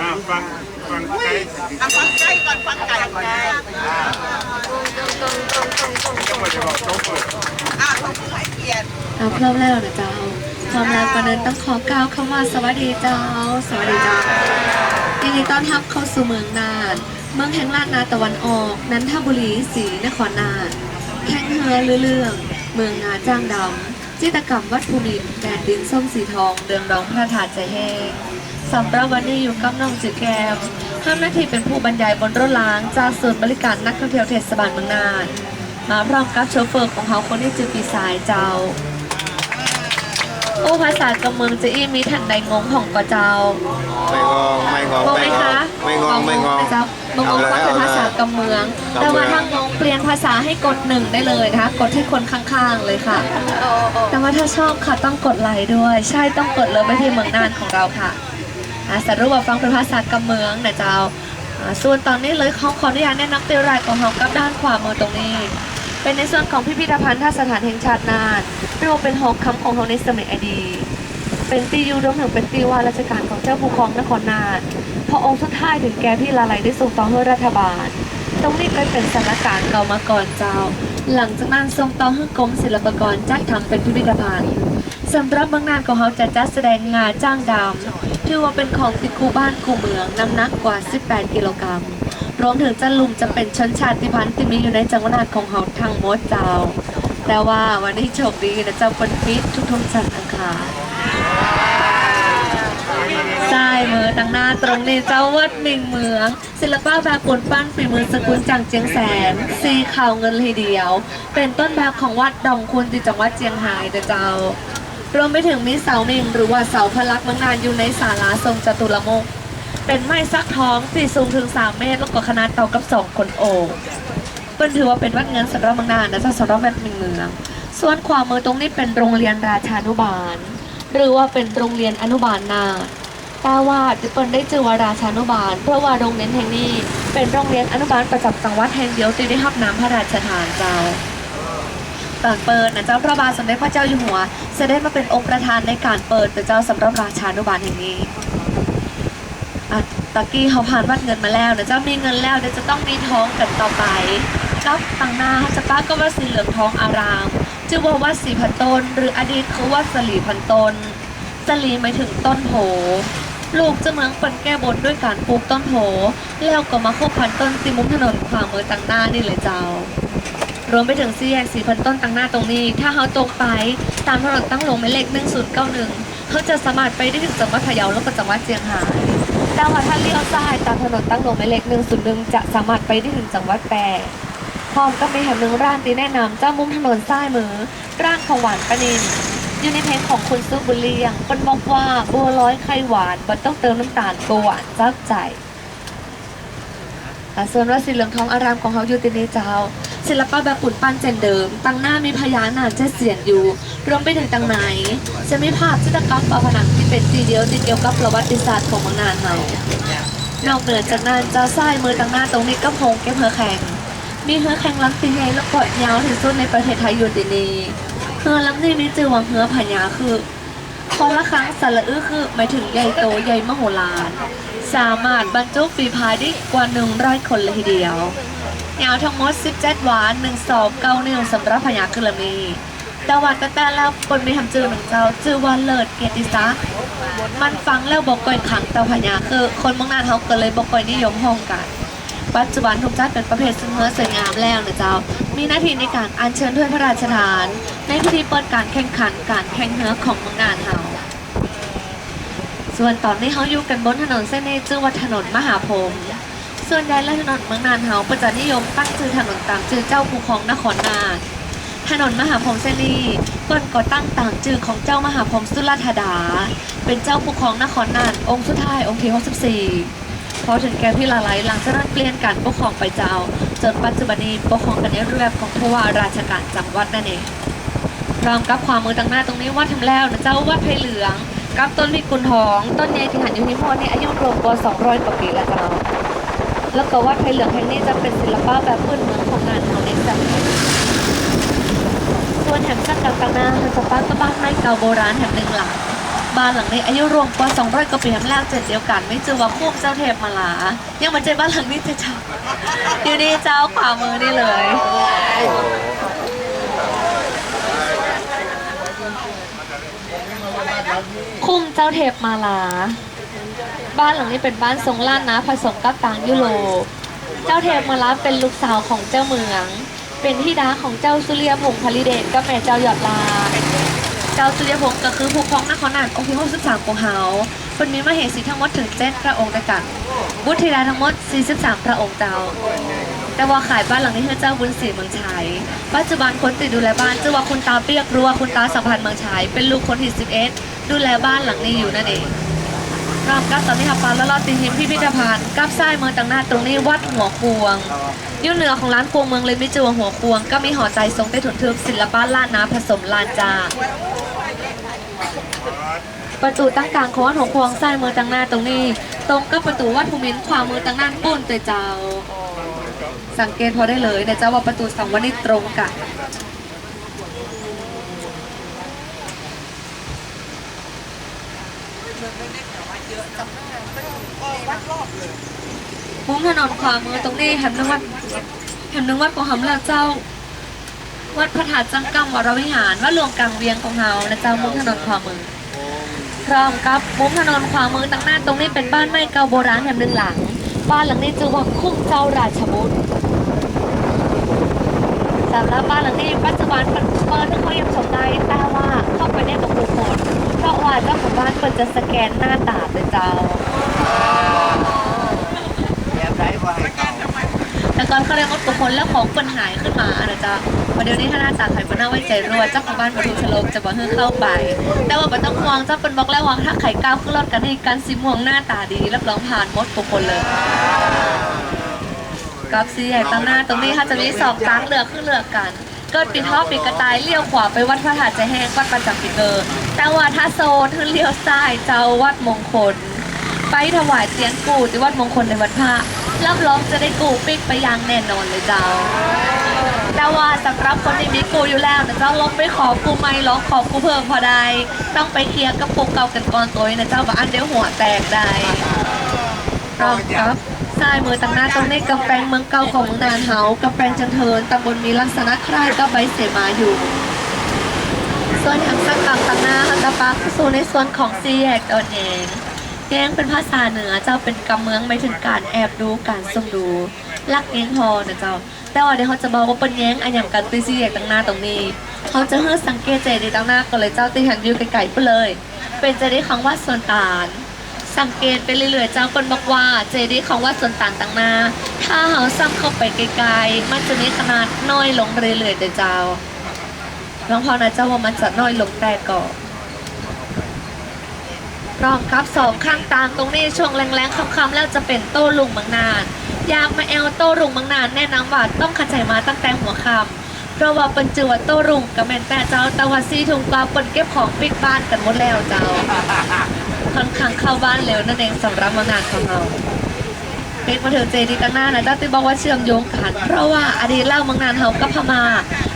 อ่าฟังฟังไกด์อะฟังไก่ก่อนฟังไก่ก่อนก็มาจะบอกโต๊ะเปิดอะขอบคุณให้เกียรติเอาพร้อมแล้วนะเจ้าพร้อมแล้วก่อนอื่นต้องขอกล่าวคำว่าสวัสดีเจ้า สวัสดีเจ้ายินดีต้อนรับเข้าสู่เมืองน่าน เมืองแห่งลาดนาตะวันออก นันทบุรีศรีนครนานแข่งเรือเรื่อง เมืองนาจ้างดำจิตรกรรมวัดภูมินแดนดินส้มสีทอง เดืองรองพระธาตุใจแห้ง สำหรับวันนี้อยู่กับน้องจือแก้วทำหน้าที่เป็นผู้บรรยายบนรถล้างจากศูนย์บริการนักท่องเที่ยวเทศบาลเมืองน่าน มาพร้อมกับโชเฟอร์ของเขาคนที่จือปีสายเจ้า โอ้ภาษากำเมืองจะอี้มีทันใดงงของกว่าเจ้า ไม่งองไม่งองงงไหมไม่งอคะงไม่งองไม่งองนะเจ้าบางงก็เป็นภาษากำเมืองกำเมืองแต่ว่าถ้างงเปลี่ยนภาษาให้กดหนึ่งได้เลยนะคะ กดที่คนข้างๆเลยค่ะ แต่ว่าถ้าชอบค่ะต้องกดไลค์ด้วย ใช่ต้องกดเลยไปที่เมืองน่านของเราค่ะ อะสรุปว่าฟังเป็นภาษากำเมืองนะเจ้าส่วนตอนนี้เลยของขออนุญาตแนะนำเตัวรายของเรากับด้านขวามือตรงนี้ เป็นในส่วนของพิพิธภัณฑ์ท่าสถานแห่งชาตินานเรียกว่าเป็นหอคำของเราในสมัยอดีตเป็นตียูรวมถึงเป็นตีว่าราชการของเจ้าผู้ครองนครนาถพระองค์สุดท้ายถึงแก่พี่ลาลัยได้ส่งต่อให้รัฐบาล ตรงนี้เคยเป็นสถานการณ์เก่ามาก่อนเจ้า หลังจากนั้นส่งต่อให้กรมศิลปากรจัดทำเป็นพิพิธภัณฑ์สำหรับเมืองนานของเขาจะจัดแสดงงาจ้างดำ ถือว่าเป็นของติดคู่บ้านคู่เมืองน้ำหนักกว่า 18 กิโลกรัม รวมถึงจันลุมจะเป็นชนชาติพันธุ์ที่มีอยู่ในจังหวัดของเขาทั้งมดเจ้า แต่ว่าวันนี้โชคดีนะเจ้าเป็นฟิตทุกๆจันทร์อังคารใช่มือตั้งหน้าตรงนี้เจ้าวัดมิงเมือง ศิลปะแบบปูนปั้นฝีมือสกุลจังเจียงแสนซีขาวเงินเลยเดียว เป็นต้นแบบของวัดดองคุณที่จังหวัดเจียงไฮ้เจ้า รวมไปถึงมีเสาหนึ่งหรือว่าเสาพลักษณ์มืองนานอยู่ในศาลาทรงจตุรมุขเป็นไม้ซักท้องที่สูงถึง3เมตร แล้วก็ขนาดเท่ากับ2คนโอบเป็นถือว่าเป็นวัดเงินสำหรับมืองนานนะจ้าสำหรับแบบหมิงเมืองส่วนขวามือตรงนี้เป็นโรงเรียนราชานุบาล หรือว่าเป็นโรงเรียนอนุบาลนาแต่ว่าที่เปิ้ลได้ชื่อว่าราชานุบาล เพราะว่าโรงเรียนแห่งนี้เป็นโรงเรียนอนุบาลประจำจังหวัดแห่งเดียวที่ได้รับน้ำพระราชทานเจ้า ตอนเปิดนะเจ้าพระบาทสมเด็จพระเจ้าอยู่หัว เสด็จมาเป็นองค์ประธานในการเปิดเป็นเจ้าสำหรับราชานุบาลแห่งนี้ตะกี้เขาผ่านวัดเงินมาแล้วนะเจ้ามีเงินแล้วเดี๋ยวจะต้องมีท้องกันต่อไปรับตังหน้าจะป้าก็ว่าสีเหลืองทองอารามชื่อว่าวัดสีพันตน หรืออดีตคือวัดสลีพันตนสลีหมายถึงต้นโพลูกจะเมืองปินแก้บนด้วยการปลูกต้นโพแล้วก็มาคบพันต้นติมุมถนนขวามือต่างหน้านี่เลยเจ้า รวมไปถึงสี่แยกสีพันต้นต่างหน้าตรงนี้ ถ้าเขาตรงไปตามถนนตั้งลงหมายเลข1091เขาจะสามารถไปได้ถึงจังหวัดพะเยาแล้วก็จังหวัดเชียงรายแต่ว่าถ้าเลี้ยวซ้ายตามถนนตั้งลงหมายเลข101จะสามารถไปได้ถึงจังหวัดแปรพร้อมก็มีแห่งหนึ่งร้านที่แนะนำเจ้ามุมถนนซ้ายมือร้านของหวานปนินอยู่ในเพลงของคุณซุปบุญเลียงเป็นบอกว่าบัวร้อยไข่หวานมันต้องเติมน้ำตาลตัวหวานจับใจอะส่วนว่าสีเหลืองทองอารามของเขาอยู่ที่นี่เจ้า ศิลปะแบบปุ่นปั้นเจนเดิม ตั้งหน้ามีพญานาคเจเสียนอยู่ รวมไปถึงตังไหน จะมีภาพจิตรกรรมฝาผนังที่เป็นตีเดียวที่เกี่ยวกับประวัติศาสตร์ของเมืองนานเฮานอกเหนือจากนั้นจ้าไส้มือตังหน้าตรงนี้ก็พงเก็บเฮือแข่ง มีเฮือแข่งลำตีใหญ่และกดยาวที่สุดในประเทศไทยอยู่ที่นี่เฮือลำนี้มีชื่อว่าเฮือพญาคือคนละครั้งสระอื้อคือหมายถึงใหญ่โตใหญ่มโหฬารสามารถบรรจุฝีพายได้กว่าหนึ่งร้อยคนเลยทีเดียว ยาวทั้งหมด 17 หวาน 1 2 9นิ้วสำหรับพญาคือลำนี้แต่ว่าแต่แต่แล้วคนไมีทำจือหนึ่งเจ้าจือว่าเลิศเกียรติศักดิ์มันฟังแล้วบอกก่อยขังแต่พญาคือ คนเมืองนานเขาก็เลยบอกก่อยนิยมห้องกัน ปัจจุบันถูกจัดเป็นประเภทซึ่งเนื้อสวยงามแล้วนะเจ้า มีหน้าที่ในการอัญเชิญถ้วยพระราชทาน ในพิธีเปิดการแข่งขันการแข่งเนื้อของเมืองนานเฮาส่วนตอนนี้เขาอยู่กันบนถนนเส้นนี้ชื่อว่าถนนมหาพรหม ส่วนใหญ่แล้วถนนเมืองนานเฮาประจะนิยมตั้งชื่อถนนตามชื่อเจ้าผู้ครองนครนาถนนมหาพรหมเส้นนี้เปิ้นก็ตั้งต่ามชื่อของเจ้ามหาพรหมสุรธดา เป็นเจ้าผู้ครองนครนานองค์สุดท้ายองค์ที่64พอถึงแก่พี่ลาไลหลังจากนั้นเปลี่ยนการปกครองไปเจ้า จนปัจจุบันนี้ปกครองกันในรูปแบบของผู้ว่าราชการจังหวัดนั่นเองพร้อมกับความมือต่างหน้าตรงนี้วัดทำแล้วนะเจ้าวัดไผ่เหลือง กับต้นพิกุลทอง ต้นใหญ่ที่หันอยู่ที่พ่อนี่อายุรวมกว่า200กว่าปีแล้วเจ้า แล้วก็วัดไผ่เหลืองแห่งนี้จะเป็นศิลปะแบบพื้นเมืองของงานของในสังคมส่วนแห่งสักกับต่างหน้าคือสปาก็บ้านไม้เก่าโบราณแห่งหนึ่งหลังบ้านหลังนี้อายุรวมกว่า 200 กว่าปีแล้วเจ็ดเดียวกัน ไม่เจอว่าคุ้มเจ้าเทพมาลา ยังมาเจอบ้านหลังนี้จะเจ้าอยู่นี่เจ้าขวามือนี่เลยคุ้มเจ้าเทพมาลา บ้านหลังนี้เป็นบ้านทรงล้านนะผสมกับต่างยุโรป เจ้าเทพมาลาเป็นลูกสาวของเจ้าเมือง เป็นที่ดาของเจ้าสุริยพงษ์พลิเดชกับแม่เจ้าหยอดลา เจ้าสุริยพงศ์ก็คือผู้ครองนครนานองค์ที่63ของเฮาคนมีมเหสีทั้งหมดถึงเจ็ดพระองค์ด้วยกันบุตรธิดาทั้งหมด 43 พระองค์เจ้า แต่ว่าขายบ้านหลังนี้ให้เจ้าบุญศรีเมืองชัย ปัจจุบันคนติดดูแลบ้านชื่อว่าคุณตาเปียกรัวคุณตาสัมพันธ์เมืองชัยเป็นลูกคนที่11ดูแลบ้านหลังนี้อยู่นั่นเอง รอบกับตอนนี้ค่ะปาแล้วเราตีหิมพิพิธภัณฑ์กับไส้เมืองต่างหน้าตรงนี้วัดหัวควงยู่เหนือของร้านควงเมืองเลยมิจูหัวควง ก็มีหอใจทรงใต้ถุนทึบศิลปะล้านนาผสมลานจาประตูตั้งกลางของวัดหัวควงซ้ายมืองตั้งหน้าตรงนี้ ตรงกับประตูวัดภูมินทร์ขวามือตั้งหน้าปุ้นเตยเจ้า สังเกตพอได้เลยนะเจ้าว่าประตูสองวันนี้ตรงกัน มุมถนนขวามือตรงนี้แหมนึงวัดแหมนึงวัดของหำล้วเจ้า วัดพระธาตุจังกังวรวิหารวัดหลวงกลางเวียงของเฮานะเจ้ามุมถนนขวามือพร้อมกับมุมถนนขวามือตั้งหน้าตรงนี้เป็นบ้านไม้เก่าโบราณแห่งหนึ่งหลัง บ้านหลังนี้ชื่อว่าคุ้มเจ้าราชบุตร สำหรับบ้านหลังนี้ปัจจุบันเปิดเปิดให้เขายังชมได้แต่ว่าเข้าไปได้กับทุกคนเพราะว่าเจ้าของบ้านเปิดจะสแกนหน้าตาเป็นเจ้าแต่ก่อนเขาเรียกว่าทุกคนแล้วของเปินหายขึ้นมานะจ๊ะวันเดี๋ยวนี้ถ้าน้าตาไข่เปิ้ลน่าไว้ใจรัวเจ้าของบ้านมาดูชลมจะบอกให้เข้าไป แต่ว่าไม่ต้องห่วงเจ้าเป็นบอกแล้วว่าถ้าไข่ก้าวขึ้นรถกันให้กันสีม่วงหน้าตาดีรับรองผ่านมดทุกคนเลย กับสีใหญ่ตั้งหน้า ตรงนี้ค่ะจะมีสอบตั้งเรือขึ้นเรือกัน เกิดปีท่อปีกระต่ายเลี้ยวขวาไปวัดพระธาตุใจแห้งวัดประจักษ์ปิเกอร์แต่ว่าถ้าโซนขึ้นเลี้ยวซ้ายเจ้าวัดมงคล ไปถวายเตียนกูที่วัดมงคลในวัดพระรับรองจะได้กูปิ๊กไปยังแน่นอนเลยเจ้าแต่ว่าสำหรับคนที่มีกูอยู่แล้วนะเจ้าลองไปขอกูไม่ลองขอกูเพิ่มพอได้ต้องไปเคลียร์กับปุกเก่ากันก่อนตัวนะเจ้าว่าอันเดียวหัวแตกได้รอมครับ ซ้ายมือตั้งหน้าตรงนี้กำแพงเมืองเก่าของเมืองนานเฮากำแพงจันเทินตำบลมีลักษณะคล้ายกับใบเสมาอยู่ส่วนทางสักฝั่งต่างหน้าฮัตตาปักสู่ในส่วนของซีแยกตอนเองแย้งเป็นภาษาเหนือเจ้าเป็นกำเมืองไม่ถึงการแอบดูการซุ่มดูลักแย้งพอนะเจ้า แต่ว่าเดี๋ยวเขาจะบอกว่าเป็นแย้งอันอย่างกันตีซีแยกต่างหน้าตรงนี้ เขาจะเฮือสังเกตใจดีต่างหน้าก็เลยเจ้าตีหันวิวไกลๆไปเลย เป็นใจดีของวัดส่วนตาล สังเกตไปเรื่อยๆเจ้าคนบอกว่าเจดีย์ของวัดสวนต่าลต่างนา ถ้าเขาซ้ำเข้าไปไกลๆ มันจะมีขนาดน้อยลงเรื่อยๆเด้อเจ้าน้องพอนะเจ้าว่ามันจะน้อยลงแต่ก่อนรอมครับสองข้างตามตรงนี้ช่วงแรงๆคำๆแล้วจะเป็นโต้ลุงบางนาน อยากมาแอลโต้ลุงบางนานแนะนำว่าต้องขัดใจมาตั้งแต่หัวคำเพราะว่าเป็นจือว่าโต้ลุงกับแมนแต่เจ้าตะวันซีถุงกวาปนเก็บของปิดบ้านกันหมดแล้วเจ้า ค่อนข้างเข้าบ้านเร็วนั่นเองสำหรับบางนานของเราเป็นมาถึงเจดีตั้งหน้านะจ้าติบอกว่าเชื่อมโยงกันเพราะว่าอดีตเล่ามืองนานเฮากับพม่า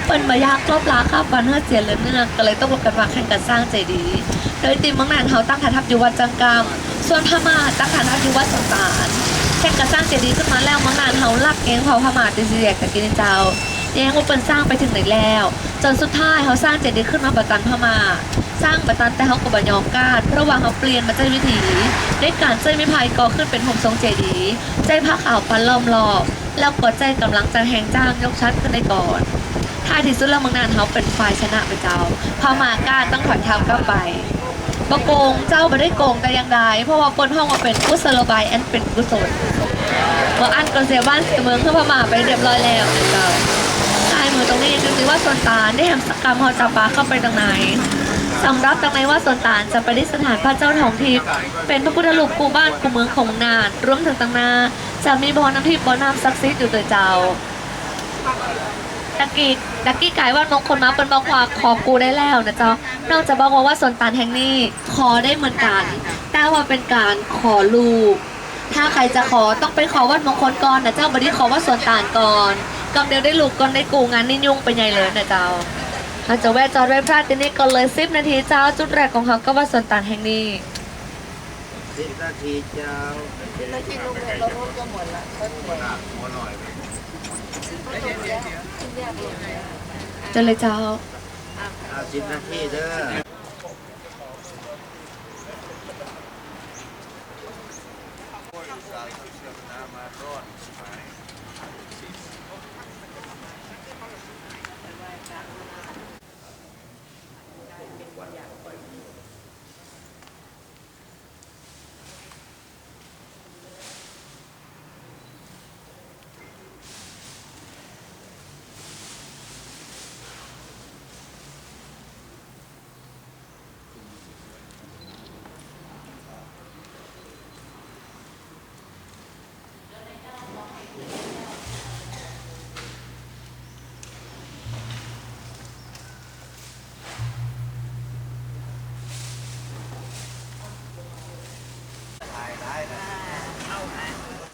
เปิ้นมายากลบลาข้าฟันเฮือเสียเลือเนื่องก็เลยต้องรบกันมาแข่งกันสร้างเจดีโดยทีมเมืองนานเฮาตั้งฐานทัพอยู่วัดจังกามส่วนพม่าตั้งฐานทัพอยู่วัดสงสารแข่งกันสร้างเจดีขึ้นมาแล้วมืองนานเฮาลักเองเผาพม่าตีเสียกตะกินเจ้าแย้งว่าเปิ้นสร้างไปถึงไหนแล้ว จนสุดท้ายเขาสร้างเจดีขึ้นมาประจันพม่า สร้างประตันแต่เขาก็บยอมกาดระหว่างเขาเปลี่ยนมาใจวิถีด้วยการใจไม่พายก่อขึ้นเป็นห่มทรงเจดีย์ใจผ้าขาวพันล้อมรอบแล้วก็ใจกำลังจะแหงจ้างยกชัดขึ้นได้ก่อนท้ายที่สุดแล้วเมืองนานเขาเป็นฝ่ายชนะไปเจ้าพามากาต้องถอยทัพกลับไปบโกงเจ้าไม่ได้โกงแต่ยังใดเพราะว่าปนห้องมาเป็นกุศโลบายแอนเป็นกุศลเมื่ออันก็เสียบ้านเสียเมืองขึ้นพม่าไปเรียบร้อยแล้วนะเจ้าใต้มือตรงนี้ดูสิว่าสนตาได้แฮมสกรรมเขาจับปลาเข้าไปตรงไหน สำหรับจากในว่าส่วนต่างจะไปที่สถานพระเจ้าทองทิพย์เป็นพระพุทธรูปกูบ้านกูเมืองของนานรวมถึงต่างนาจะมีบ่อน้ำทิพย์บ่อน้ำศักดิ์สิทธิ์อยู่ตัวเจ้าตะกี้ตะกี้ไก่ว่านงคนมาเป็นบอกว่าขอกูได้แล้วนะเจ้านอกจากบอกว่าว่าส่วนตางแห่งนี้ขอได้เหมือนกันแต่ว่าเป็นการขอลูก ถ้าใครจะขอต้องไปขอวัดมงคลก่อนนะเจ้าบดีขอว่าส่วนตางก่อนก่อนเดียวได้ลูกก่อนได้กูงานนี่ยุ่งไปใหญ่เลยนะเจ้า อาจจะแวะจอดแวะพลาดที่นี่ก่อนเลย10นาทีเจ้า จุดแรกของเขาก็ว่าสวนตาลแห่งนี้สิบนาทีเจ้าแล้วที่ลุงเนี่ยเราก็หมดละหัวหน่อยเจอเลยเจ้าเอาสิบนาทีเด้อ